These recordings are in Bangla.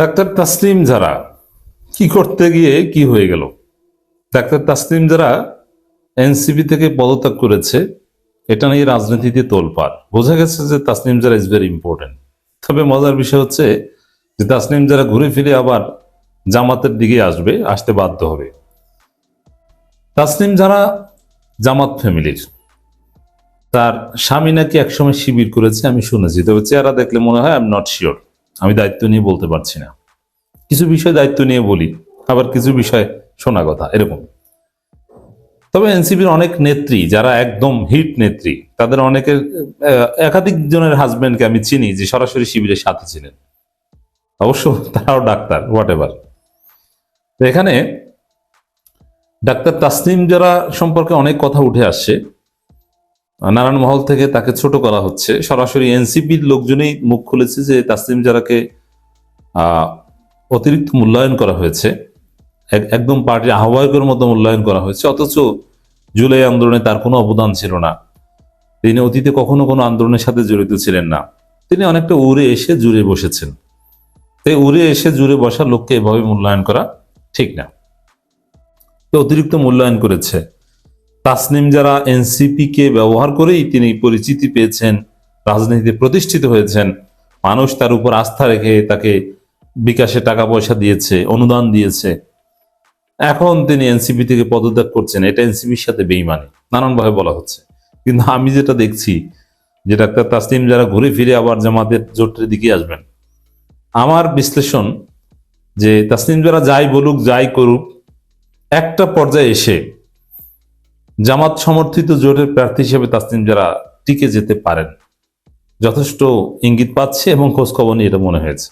ডাক্তার তাসলিম যারা, কি করতে গিয়ে কি হয়ে গেল? ডাক্তার তাসলিম যারা এনসিপি থেকে পদত্যাগ করেছে, এটা নিয়ে রাজনীতিতে তোলপাড়। বোঝা গেছে যে তাসলিম যারা ইজ ভেরি ইম্পর্টেন্ট তবে মজার বিষয় হচ্ছে যে তাসলিম যারা ঘুরে ফিরে আবার জামাতের দিকে আসবে, আসতে বাধ্য হবে। তাসলিম যারা জামাত ফ্যামিলির, তার স্বামী নাকি একসময় শিবির করেছে, আমি শুনেছি। তবে চেহারা দেখলে মনে হয় আই এম নট শিওর আমি দায়িত্ব নিয়ে বলতে পারছি না। কিছু বিষয় দায়িত্ব নিয়ে বলি, আবার কিছু বিষয় শোনা কথা, এরকম। তবে এনসিপির অনেক নেত্রী, যারা একদম হিট নেত্রী, তাদের অনেকের একাধিক জনের হাজবেন্ডকে আমি চিনি যে সরাসরি শিবিরের সাথে ছিলেন। অবশ্য তারাও ডাক্তার হোয়াট এভার এখানে ডাক্তার তাসলিম যারা সম্পর্কে অনেক কথা উঠে আসছে নারায়ণ মহল থেকে তাকে ছোট করা হচ্ছে। সরাসরি এনসিপির লোকজনই মুখ খুলেছে যে তাসলিম আহ, অতিরিক্ত মূল্যায়ন করা হয়েছে এক- একদম পার্টির আহ্বায়কের মতো মূল্যায়ন করা হয়েছে অথচ জুলাই আন্দোলনে তার কোনো অবদান ছিল না। তিনি অতীতে কখনো কোনো আন্দোলনের সাথে জড়িত ছিলেন না। তিনি অনেকটা উড়ে এসে জুড়ে বসেছেন। তাই উড়ে এসে জুড়ে বসা লোককে এভাবে মূল্যায়ন করা ঠিক না। অতিরিক্ত মূল্যায়ন করেছে। তাসনিম যারা এনসিপি কে ব্যবহার করেই তিনি পরিচিতি পেয়েছেন, রাজনীতিতে প্রতিষ্ঠিত হয়েছেন, মানুষ তার উপর আস্থা রেখে তাকে বিকাশে টাকা পয়সা দিয়েছে, অনুদান দিয়েছে। এখন তিনি এনসিপি থেকে পদত্যাগ করছেন। এটা এনসিপির সাথে বেইমানি, নানানভাবে বলা হচ্ছে। কিন্তু আমি যেটা দেখছি, যে ডাক্তার তাসলিম যারা ঘুরে ফিরে আবার জামাতের জোটের দিকে আসবেন, আমার বিশ্লেষণ যে তাসলিম যারা যাই বলুক, যাই করুক, একটা পর্যায়ে এসে জামাত সমর্থিত জোটের প্রার্থী হিসেবে তাসলিম যারা টিকে যেতে পারেন। যথেষ্ট ইঙ্গিত পাচ্ছে এবং খোঁজ খবর নিয়ে এটা মনে হয়েছে।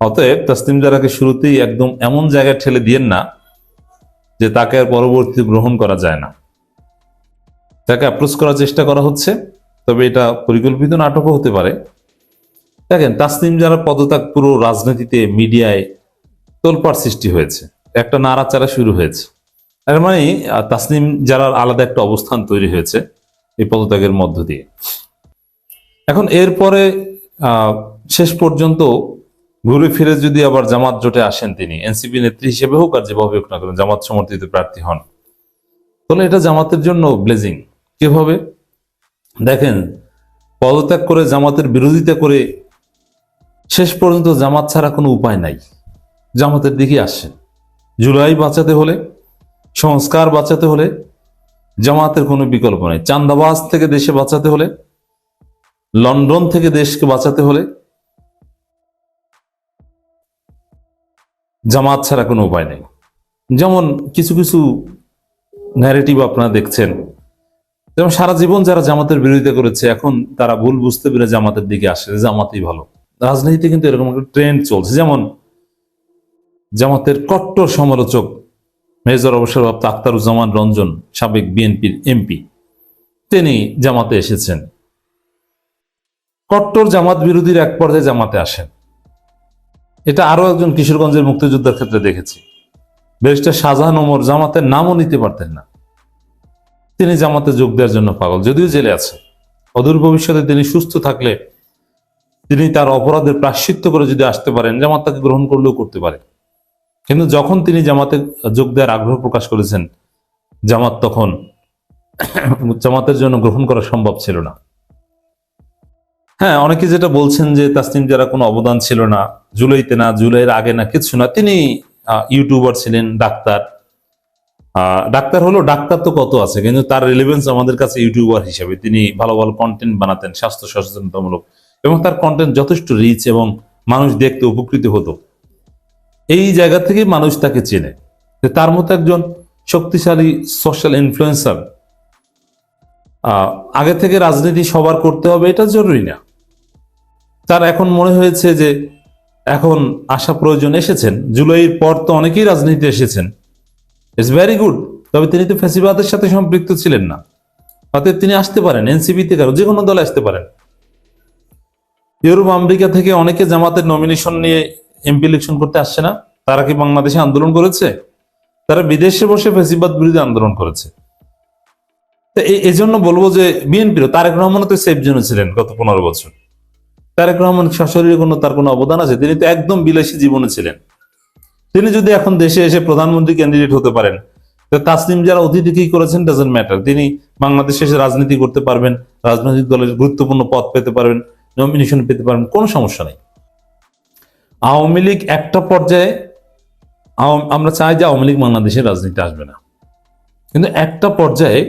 অতএব তাসলিম জারাকে শুরুতেই একদম এমন জায়গায় ঠেলে দিয়েন না যে তাকে আর পরবর্তী গ্রহণ করা যায় না। তাকে অ্যাপ্রোচ করার চেষ্টা করা হচ্ছে, তবে এটা পরিকল্পিত নাটকও হতে পারে। দেখেন তাসলিম যারা পদত্যাগ পুরো রাজনীতিতে মিডিয়ায় তোলপাড় সৃষ্টি হয়েছে। একটা নাড়াচাড়া শুরু হয়েছে। এর মানে তাসলিম যারা আলাদা একটা অবস্থান তৈরি হয়েছে এই পদত্যাগের মধ্য দিয়ে। এখন এরপরে শেষ পর্যন্ত ঘুরে ফিরে যদি আবার জামাত জোটে আসেন তিনি, এনসিপি নেত্রী হিসেবে হোক আর যেভাবে হোক না কেন, জামাত সমর্থিত প্রার্থী হন, তাহলে এটা জামাতের জন্য ব্লেজিং কীভাবে? দেখেন, পদত্যাগ করে জামাতের বিরোধিতা করে শেষ পর্যন্ত জামাত ছাড়া কোনো উপায় নাই। জামাতের দিকে আসছেন। জুলাই বাঁচাতে হলে সংস্কার বাঁচাতে হলে জামাতের কোনো বিকল্প নেই। চান্দাবাজ থেকে দেশে বাঁচাতে হলে, লন্ডন থেকে দেশকে বাঁচাতে হলে জামাত ছাড়া কোনো উপায় নেই। যেমন কিছু কিছু ন্যারেটিভ আপনারা দেখছেন। যেমন সারা জীবন যারা জামাতের বিরোধিতা করেছে, এখন তারা ভুল বুঝতে পেরে জামাতের দিকে আসে জামাতই ভালো। রাজনীতিতে কিন্তু এরকম একটা ট্রেন্ড চলছে। যেমন জামাতের কট্টর সমালোচক মেজর অবসরপ্রাপ্ত আখতারুজ্জামান রঞ্জন, সাবেক বিএনপির এমপি, তিনি জামাতে এসেছেন। কট্টর জামাত বিরোধীর এক পর্যায়ে জামাতে আসেন। এটা আরও একজন কিশোরগঞ্জের মুক্তিযোদ্ধার ক্ষেত্রে দেখেছি। ব্যারিস্টার শাহজাহান ওমর জামাতের নামও নিতে পারতেন না। তিনি জামাতে যোগ দেওয়ার জন্য পাগল, যদিও জেলে আছে। অদূর ভবিষ্যতে তিনি সুস্থ থাকলে তিনি তার অপরাধের প্রাশ্চিত্য করে যদি আসতে পারেন, জামাত তাকে গ্রহণ করলেও করতে পারে। কিন্তু যখন তিনি জামাতে যোগ দেওয়ার আগ্রহ প্রকাশ করেছেন, জামাত তখন জামাতের জন্য গ্রহণ করা সম্ভব ছিল না। হ্যাঁ অনেকে যেটা বলছেন যে তাসনিম যারা কোনো অবদান ছিল না, জুলাইতে না, জুলাইয়ের আগে না, কিছু না, তিনি ইউটিউবার ছিলেন, ডাক্তার। ডাক্তার হলো ডাক্তার তো কত আছে, কিন্তু তার রিলেভেন্স আমাদের কাছে ইউটিউবার হিসেবে তিনি ভালো ভালো কন্টেন্ট বানাতেন, স্বাস্থ্য সচেতনতামূলক। এবং তার কন্টেন্ট যথেষ্ট রিচ এবং মানুষ দেখতে উপকৃত হতো। এই জায়গা থেকে মানুষ তাকে চেনে। তার মতো একজন শক্তিশালী সোশ্যাল ইনফ্লুয়েন্সার আগে থেকে রাজনীতি সবার করতে হবে, এটা জরুরি না। তার এখন মনে হয়েছে যে, এখন আসা প্রয়োজন এসেছেন। জুলাইয়ের পর তো অনেকেই রাজনীতি এসেছেন। ইটস ভেরি গুড তবে তিনি তো ফ্যাসিবাদের সাথে সম্পৃক্ত ছিলেন না। অতএব তিনি আসতে পারেন এনসিপি থেকে যে কোনো দলে আসতে পারেন। ইউরোপ, আমেরিকা থেকে অনেকে জামাতের নমিনেশন নিয়ে এমপি ইলেকশন করতে আসছে না। তারা কি বাংলাদেশে আন্দোলন করেছে? তারা বিদেশে বসে ফেসিবাদ বিরোধী আন্দোলন করেছে। তো এই- জন্য বলব যে বিএনপির তারেক রহমান তো সেফ জোনে ছিলেন গত পনেরো বছর। তারেক রহমান সশরীরে কোনো তার কোনো অবদান আছে? তিনি তো একদম বিলাসী জীবনে ছিলেন। তিনি যদি এখন দেশে এসে প্রধানমন্ত্রী ক্যান্ডিডেট হতে পারেন, তো তাসনিম যারা অতিথি কি করেছেন ডাজেন্ট ম্যাটার তিনি বাংলাদেশে এসে রাজনীতি করতে পারবেন, রাজনৈতিক দলের গুরুত্বপূর্ণ পদ পেতে পারবেন নমিনেশন পেতে পারবেন, কোনো সমস্যা নেই। আওয়ামী লীগ একটা পর্যায়ে আমরা চাই যে আওয়ামী লীগ বাংলাদেশের রাজনীতি আসবে না। কিন্তু একটা পর্যায়ে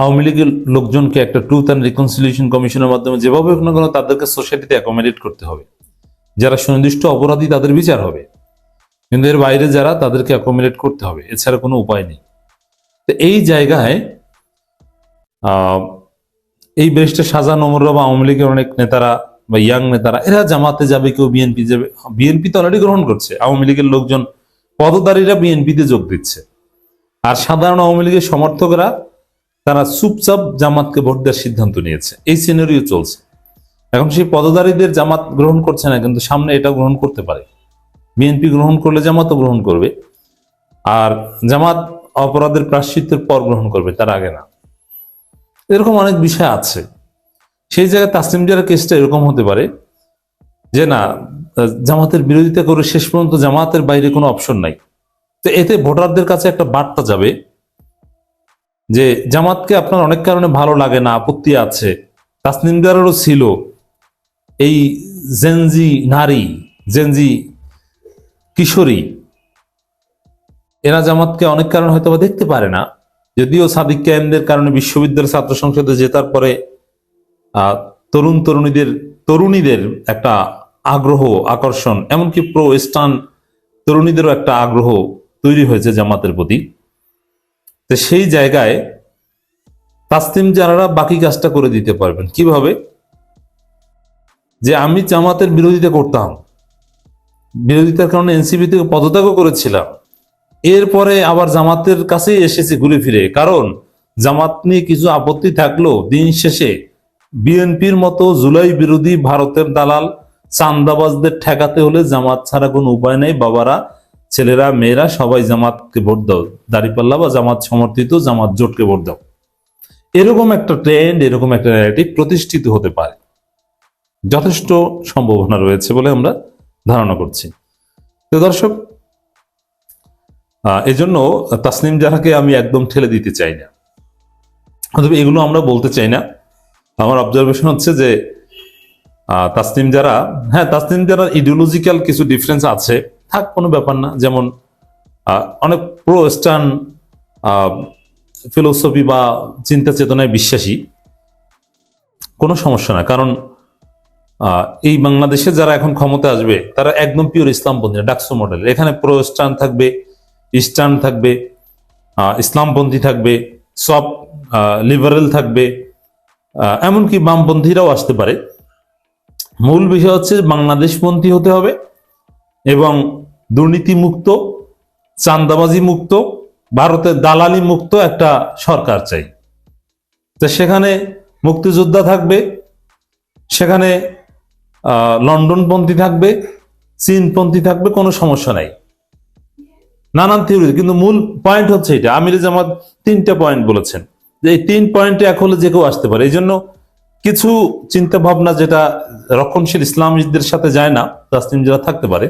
আওয়ামী লীগের লোকজনকে একটা ট্রুথ অ্যান্ড রিকনসিলিয়েশন কমিশনের মাধ্যমে যেভাবে হোক না কেন তাদেরকে সোসাইটিতে অ্যাকোমোডেট করতে হবে। যারা সুনির্দিষ্ট অপরাধী তাদের বিচার হবে। কিন্তু এর বাইরে যারা তাদেরকে অ্যাকোমোডেট করতে হবে, এছাড়া কোনো উপায় নেই। তো এই জায়গায় এই ব্যারিস্টার সাজা নমররা বা আওয়ামী লীগের অনেক নেতারা বা ইয়াং নেতারা, এরা জামাতে যাবে, কেউ বিএনপি যাবে। বিএনপি তো অলরেডি গ্রহণ করছে। আওয়ামী লীগের লোকজন পদধারীরা বিএনপিতে যোগ দিচ্ছে। আর সাধারণ আওয়ামী লীগের সমর্থকরা, তারা চুপচাপ জামাতকে ভোট দেওয়ার সিদ্ধান্ত নিয়েছে। এই সিনারিও চলছে। এখন সেই পদধারীদের জামাত গ্রহণ করছে না, কিন্তু সামনে এটা গ্রহণ করতে পারে। বিএনপি গ্রহণ করলে জামাতও গ্রহণ করবে। আর জামাত অপরাধের প্রাশ্চিত্যের পর গ্রহণ করবে, তার আগে না। এরকম অনেক বিষয় আছে। সেই জায়গায় তাসলিম জারের কেসটা এরকম হতে পারে যে না, জামাতের বিরোধিতা করে শেষ পর্যন্ত জামাতের বাইরে কোনো অপশন নাই। তো এতে ভোটারদের কাছে একটা বার্তা যাবে যে জামাতকে আপনার অনেক কারণে ভালো লাগে না, আপত্তি আছে। তাসলিম তাসনিমদারেরও ছিল এই জেনজি নারী জেনজি কিশোরী। এরা জামাতকে অনেক কারণে হয়তো দেখতে পারে না। যদিও সাদিক কায়েমদের কারণে বিশ্ববিদ্যালয় ছাত্র সংসদে জেতার পরে তরুণ তরুণীদের তরুণীদের একটা আগ্রহ, আকর্ষণ, এমনকি প্রো ওয়েস্টার্ন তরুণীদেরও একটা আগ্রহ তৈরি হয়েছে জামাতের প্রতি। তো সেই জায়গায় তাসলিম যারা বাকি কাজটা করে দিতে পারবেন। কীভাবে? যে আমি জামাতের বিরোধিতা করতাম। বিরোধিতার কারণে এনসিপি থেকে পদত্যাগও করেছিলাম। এরপরে আবার জামাতের কাছেই এসেছি ঘুরে ফিরে। কারণ জামাত নিয়ে কিছু আপত্তি থাকল দিন শেষে বিএনপির মতো জুলাই বিরোধী ভারতের দালাল চান্দাবাজদের ঠেকাতে হলে জামাত ছাড়া কোনো উপায় নেই। বাবারা, ছেলেরা, মেয়েরা, সবাই জামাতকে ভোট দাও। দাঁড়িপাল্লা বা জামাত সমর্থিত, জামাত জোটকে ভোট দাও। এরকম একটা ট্রেন্ড, এরকম একটা ন্যারেটিভ প্রতিষ্ঠিত হতে পারে। যথেষ্ট সম্ভাবনা রয়েছে বলে আমরা ধারণা করছি। তো দর্শক এজন্য তাসনিম জাহাকে আমি একদম ঠেলে দিতে চাই না। অথবা এগুলো আমরা বলতে চাই না। আমার অবজারভেশন হচ্ছে যে তাসনিম যারা হ্যাঁ তাসনিম যারা ইডিওলজিক্যাল কিছু ডিফারেন্স আছে, থাক, কোনো ব্যাপার না। যেমন অনেক প্রো ওয়েস্টার্ন ফিলোসফি বা চিন্তা চেতনায় বিশ্বাসী। কোনো সমস্যা না। কারণ এই বাংলাদেশে যারা এখন ক্ষমতা আসবে, তারা একদম পিওর ইসলামপন্থী ডাকসো মডেল এখানে প্রো ওয়েস্টার্ন থাকবে ইস্টার্ন থাকবে ইসলামপন্থী থাকবে, সব লিবারেল থাকবে এমনকি বামপন্থীরাও আসতে পারে। মূল বিষয় হচ্ছে বাংলাদেশপন্থী হতে হবে এবং দুর্নীতি মুক্ত চান্দাবাজি মুক্ত ভারতের দালালি মুক্ত একটা সরকার চাই। তো সেখানে মুক্তিযোদ্ধা থাকবে, সেখানে লন্ডনপন্থী থাকবে চীনপন্থী থাকবে, কোনো সমস্যা নাই। নানান থিওরি কিন্তু মূল পয়েন্ট হচ্ছে এটা। আমির জামাত তিনটা পয়েন্ট বলেছেন। যে এই তিন পয়েন্টে এক হলে যে কেউ আসতে পারে। এই জন্য কিছু চিন্তা ভাবনা যেটা রক্ষণশীল ইসলামীদের সাথে যায় না, তাসলিম যারা থাকতে পারে,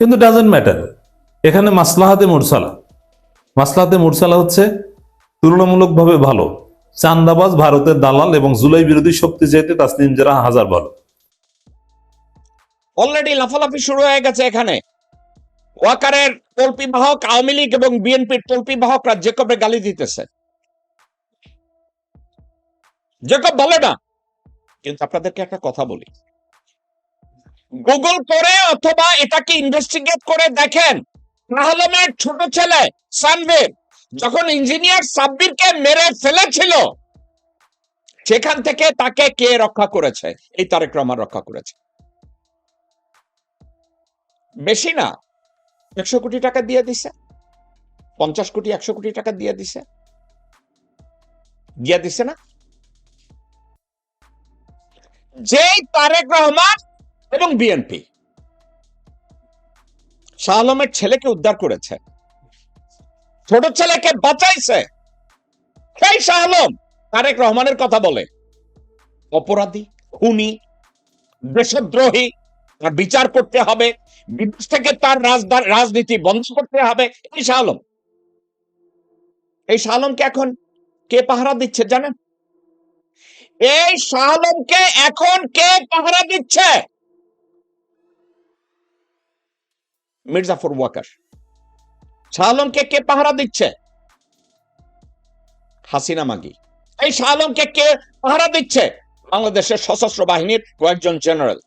কিন্তু ডাজেন্ট ম্যাটার এখানে মাসলাহাতে মুরসালা। মাসলাহাতে মুরসালা হচ্ছে তুলনামূলকভাবে ভালো। চান্দাবাজ ভারতের দালাল এবং জুলাই বিরোধী শক্তি যেতে তাসলিম যারা, হাজার ভালো। অলরেডি লাফালাফি শুরু হয়ে গেছে এখানে। ওয়াকারের তল্পি বাহক, আওয়ামী লীগ এবং বিএনপির তল্পি বাহকরা জেকবে গালি দিতেছে। জেকব বলে না। কিন্তু আপনাদেরকে একটা কথা বলি। গুগল করে অথবা এটাকে ইনভেস্টিগেট করে দেখেন। আহলমের ছোট ছেলে সানভীর যখন ইঞ্জিনিয়ার সাব্বিরকে মেরে ফেলেছিল, সেখান থেকে তাকে কে রক্ষা করেছে? এই তারেক রহমান রক্ষা করেছে। বেশি না, একশো কোটি টাকা দিয়ে দিছে। পঞ্চাশ কোটি, একশো কোটি টাকা দিয়ে দিছে। দিয়ে দিছে না? যেই তারেক রহমান এবং বিএনপি। শাহ আলমের ছেলেকে উদ্ধার করেছে। ছোট ছেলেকে বাঁচাইছে। সেই শাহ আলম তারেক রহমানের কথা বলে। অপরাধী, খুনি, দেশদ্রোহী, তার বিচার করতে হবে, বিদেশ থেকে তার রাজনীতি বন্ধ করতে হবে, এই শাহ আলম এই শাহ আলমকে এখন কে পাহারা দিচ্ছে জানেন? এই শাহ আলমকে এখন কে পাহারা দিচ্ছে? মির্জাফর ওয়াকার শাহ আলমকে কে পাহারা দিচ্ছে? হাসিনা মাগি। এই শাহ আলমকে কে পাহারা দিচ্ছে? বাংলাদেশের সশস্ত্র বাহিনীর কয়েকজন জেনারেল।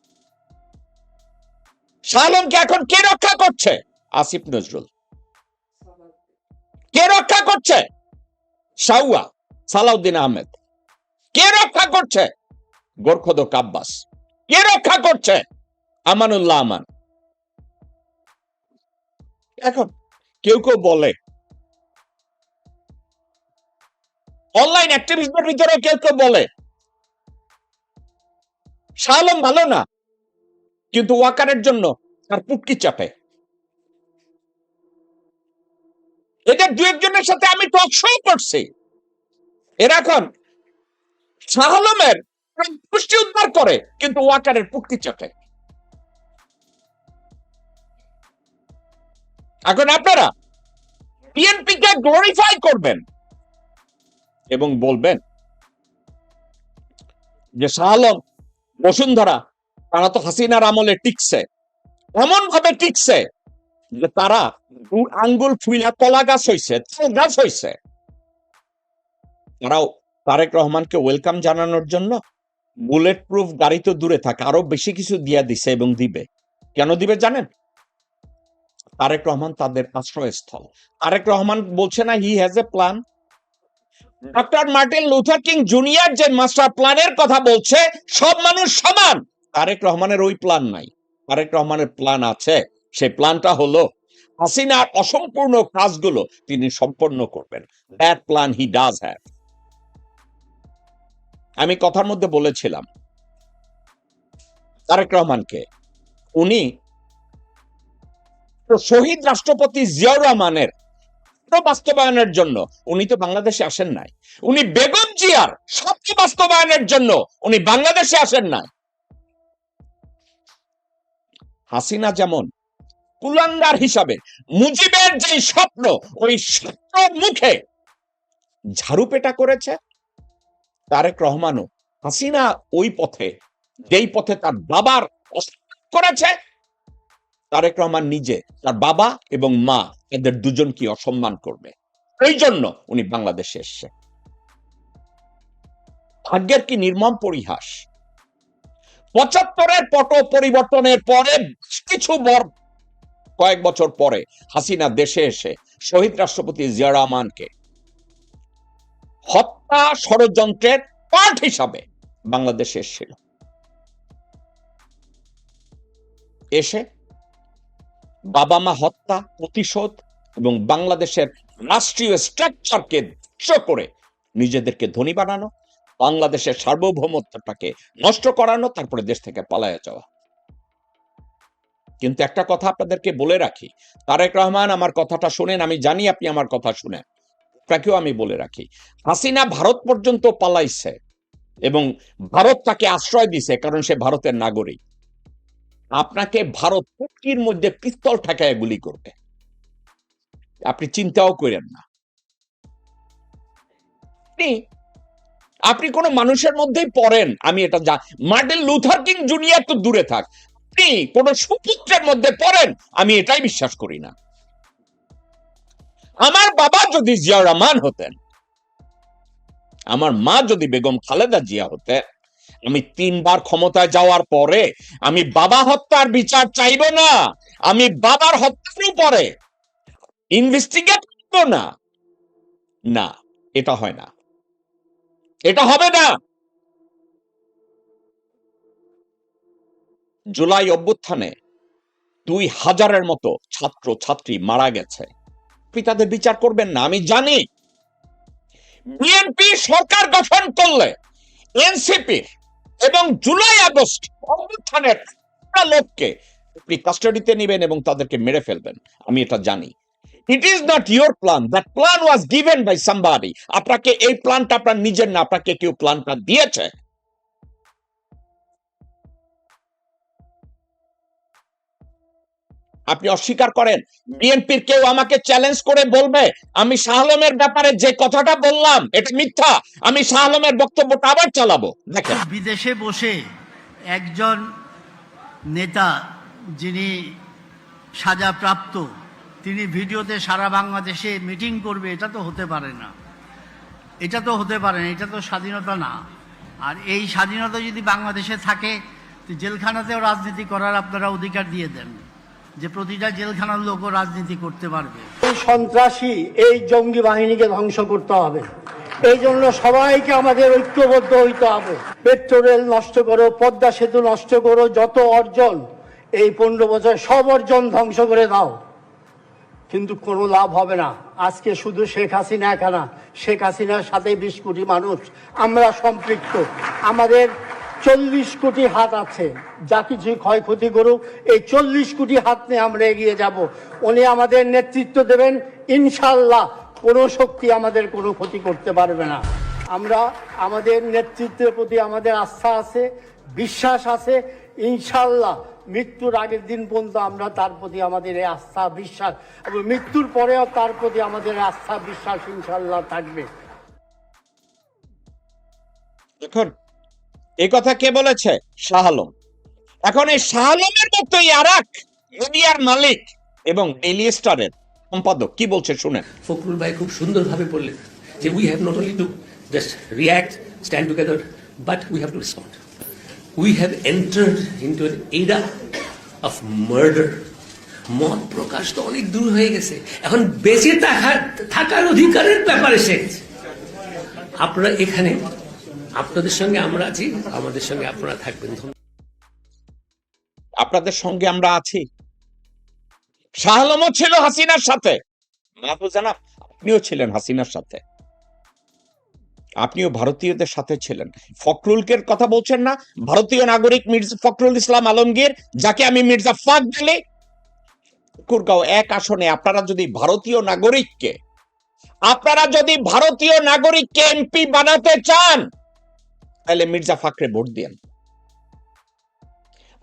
শাহ আলমকে এখন কে রক্ষা করছে? আসিফ নজরুল। কে রক্ষা করছে? শাহুয়া সালাউদ্দিন আহমেদ। কে রক্ষা করছে? গোরখদক আব্বাস। কে রক্ষা করছে? আমানুল্লাহ আমান। এখন কেউ কেউ বলে, অনলাইন অ্যাক্টিভিস্টদের ভিতরে কেউ কেউ বলে শাহ আলম ভালো না, কিন্তু ওয়াকারের জন্য তার পুটকি চাপে। এদের দু একজনের সাথে আমি টক শো করছি। এরা এখন শাহ আলমের পুষ্টি উদ্ধার করে, কিন্তু ওয়াকারের পুটকি চাপে এখন আপনারা বিএনপি কে গ্লোরিফাই করবেন এবং বলবেন যে শাহ আলম বসুন্ধরা, তারা তো হাসিনার আমলে টিকছে। এমন ভাবে টিকছে যে তারা আঙ্গুল ফুইলা কলা গাছ তাল গাছ হইছে। তারাও তারেক রহমানকে ওয়েলকাম জানানোর জন্য বুলেট প্রুফ গাড়ি তো দূরে থাকে, আরও বেশি কিছু দিয়া দিছে এবং দিবে। কেন দিবে জানেন? তারেক রহমান তাদের আশ্রয়স্থল। তারেক রহমান বলছে না he has a plan doctor Martin Luther King junior যে মাস্টার প্ল্যানের কথা বলছে, সব মানুষ সমান। তারেক রহমানের ওই প্ল্যান নাই। তারেক রহমানের প্ল্যান আছে। সেই প্ল্যানটা হলো হাসিনার অসম্পূর্ণ কাজগুলো তিনি সম্পন্ন করবেন। That plan he does have আমি কথার মধ্যে বলেছিলাম। তারেক রহমানকে। উনি শহীদ রাষ্ট্রপতি জিয়াউর রহমানের বাস্তবায়নের জন্য, উনি তো বাংলাদেশে আসেন নাই। উনি বেগম জিয়ার স্বপ্ন বাস্তবায়নের জন্য, উনি বাংলাদেশে আসেন নাই। হাসিনা যেমন কুলাঙ্গার হিসাবে মুজিবের যে স্বপ্ন, ওই স্বপ্ন মুখে ঝাড়ু পেটা করেছে তারেক রহমানও হাসিনা ওই পথে, যেই পথে তার বাবার করেছে, তারেক রহমান নিজে তার বাবা এবং মা এদের দুজনকে অসম্মান করবে। এই জন্য উনি বাংলাদেশে এসছে ভাগ্যের কি নির্মম পরিহাস? পঁচাত্তরের পট পরিবর্তনের পরে কিছু কয়েক বছর পরে হাসিনা দেশে এসে শহীদ রাষ্ট্রপতি জিয়া রহমানকে হত্যা ষড়যন্ত্রের পার্ট হিসাবে বাংলাদেশে এসেছিল। এসে বাবা মা হত্যা, প্রতিশোধ এবং বাংলাদেশের রাষ্ট্রীয় স্ট্রাকচারকে ধ্বংস করে নিজেদেরকে ধনী বানানো, বাংলাদেশের সার্বভৌমত্বটাকে নষ্ট করানো, তারপরে দেশ থেকে পালায়া যাওয়া। কিন্তু একটা কথা আপনাদেরকে বলে রাখি, তারেক রহমান আমার কথাটা শুনেন, আমি জানি আপনি আমার কথা শুনেন। আপনাকেও আমি বলে রাখি। হাসিনা ভারত পর্যন্ত পালাইছে এবং ভারত তাকে আশ্রয় দিছে কারণ সে ভারতের নাগরিক। আপনাকে ভারত পুটকির মধ্যে পিস্তল ঠেকায় গুলি করবে আপনি চিন্তাও করেন না। আপনি আপনি কোন মানুষের মধ্যেই পড়েন, আমি এটা যা, মার্টিন লুথার কিং জুনিয়র তো দূরে থাক। আপনি কোন সুপুত্রের মধ্যে পড়েন, আমি এটাই বিশ্বাস করি না। আমার বাবা যদি জিয়া রহমান হতেন, আমার মা যদি বেগম খালেদা জিয়া হতেন, আমি তিনবার ক্ষমতায় যাওয়ার পরে আমি বাবা হত্যার বিচার চাইব না, আমি বাবার হত্যার উপরে ইনভেস্টিগেট করব না। না, এটা হয় না। এটা হবে না। জুলাই অভ্যুত্থানে দুই হাজারের মতো ছাত্র ছাত্রী মারা গেছে। আপনি তাদের বিচার করবেন না, আমি জানি। বিএনপি সরকার গঠন করলে এনসিপি এবং জুলাই আগস্ট অভ্যুত্থানের লোককে আপনি কাস্টাডিতে নেবেন এবং তাদেরকে মেরে ফেলবেন, আমি এটা জানি। It is not your plan that plan was given by somebody আপনাকে এই প্ল্যানটা আপনার নিজের না, আপনাকে কেউ প্ল্যানটা দিয়েছে। আপনি অস্বীকার করেন। বিএনপির কেউ আমাকে চ্যালেঞ্জ করে বলবে, আমি শাহ আলমের ব্যাপারে যে কথাটা বললাম, এটা মিথ্যা। আমি শাহ আলমের বক্তব্যটা আবার চালাবো। দেখেন। বিদেশে বসে একজন নেতা যিনি সাজাপ্রাপ্ত, তিনি ভিডিওতে সারা বাংলাদেশে মিটিং করবে, এটা তো হতে পারে না। এটা তো হতে পারে না, এটা তো স্বাধীনতা না। আর এই স্বাধীনতা যদি বাংলাদেশে থাকে জেলখানাতেও রাজনীতি করার আপনারা অধিকার দিয়ে দেন। যে প্রতিটা জেলখানার লোকও রাজনীতি করতে পারবে। এই সন্ত্রাসী এই জঙ্গি বাহিনীকে ধ্বংস করতে হবে। এই জন্য সবাইকে আমাদের ঐক্যবদ্ধ হইতে হবে। পেট্রো রেল নষ্ট করো, পদ্মা সেতু নষ্ট করো, যত অর্জন, এই পনেরো বছর সব অর্জন ধ্বংস করে দাও। কিন্তু কোনো লাভ হবে না। আজকে শুধু শেখ হাসিনা একা না। শেখ হাসিনার সাথে বিশ কোটি মানুষ। আমরা সম্পৃক্ত। আমাদের চল্লিশ কোটি হাত আছে। যা কিছু ক্ষয়ক্ষতি করুক, এই চল্লিশ কোটি হাত নিয়ে আমরা এগিয়ে যাব। উনি আমাদের নেতৃত্ব দেবেন ইনশাল্লাহ কোনো শক্তি আমাদের কোনো ক্ষতি করতে পারবে না। আমরা আমাদের নেতৃত্বের প্রতি আমাদের আস্থা আছে, বিশ্বাস আছে। ইনশাল্লাহ মৃত্যুর আগের দিন পর্যন্ত আমরা তার প্রতি আমাদের এই আস্থা, বিশ্বাস এবং মৃত্যুর পরেও তার প্রতি আমাদের আস্থা, বিশ্বাস ইনশাল্লাহ থাকবে। দেখুন এই কথা কে বলেছে? শাহ আলম এখন এই শাহ আলমের মতোই আর মালিক এবং ডেইলি স্টারের সম্পাদক, কি বলছে শুনেন। ফখরুল ভাই খুব সুন্দরভাবে বললেন যে we have not only to just react stand together but we have to respond we have entered into an era of murder মত প্রকাশ তো অনেক দূর হয়ে গেছে। এখন বেঁচে থাকার অধিকারের ব্যাপারে এসেছে আপনারা এখানে আপনাদের সঙ্গে আমরা আছি, আমাদের সঙ্গে আপনারা থাকবেন। আপনাদের সঙ্গে আমরা আছি। ছিল হাসিনার সাথে। আপনিও ছিলেন হাসিনার সাথে। আপনিও ভারতীয়দের সাথে ছিলেন। কথা বলছেন না, ভারতীয় নাগরিক মির্জা ফখরুল ইসলাম আলমগীর, যাকে আমি মির্জা ফাক বলি। কুরগাঁও এক আসনে আপনারা যদি ভারতীয় নাগরিককে, আপনারা যদি ভারতীয় নাগরিককে এমপি বানাতে চান তাহলে মির্জা ফাকরে ভোট দিয়েন।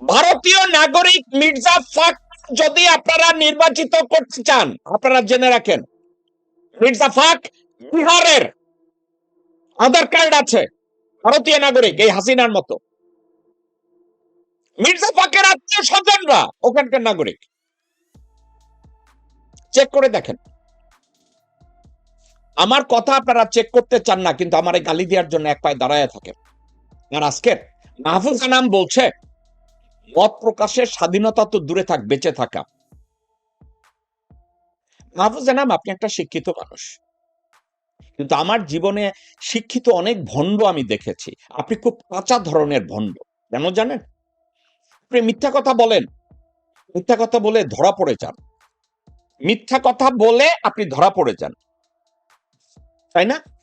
ভারতীয় নাগরিক মির্জা ফাক যদি আপনারা নির্বাচিত করতে চান, আপনারা জেনে রাখেন, মির্জা ফাক বিহারের আধার কার্ড আছে, ভারতীয় নাগরিক, এই হাসিনার মতো। মির্জা ফাকের আত্মীয় স্বজনরা ওখানকার নাগরিক। চেক করে দেখেন। আমার কথা আপনারা চেক করতে চান না, কিন্তু আমার এই গালি দেওয়ার জন্য এক পায়ে দাঁড়ায় থাকে আর আজকের মাহফুজ আনাম বলছে মত প্রকাশের স্বাধীনতা তো দূরে থাক বেঁচে থাকা। মাহফুজ জানাম আপনি একটা শিক্ষিত মানুষ। কিন্তু আমার জীবনে শিক্ষিত অনেক ভণ্ড আমি দেখেছি। আপনি খুব কাঁচা ধরনের ভণ্ড কেন জানেন? আপনি মিথ্যা কথা বলেন। মিথ্যা কথা বলে ধরা পড়ে যান। মিথ্যা কথা বলে আপনি ধরা পড়ে যান। তাই না?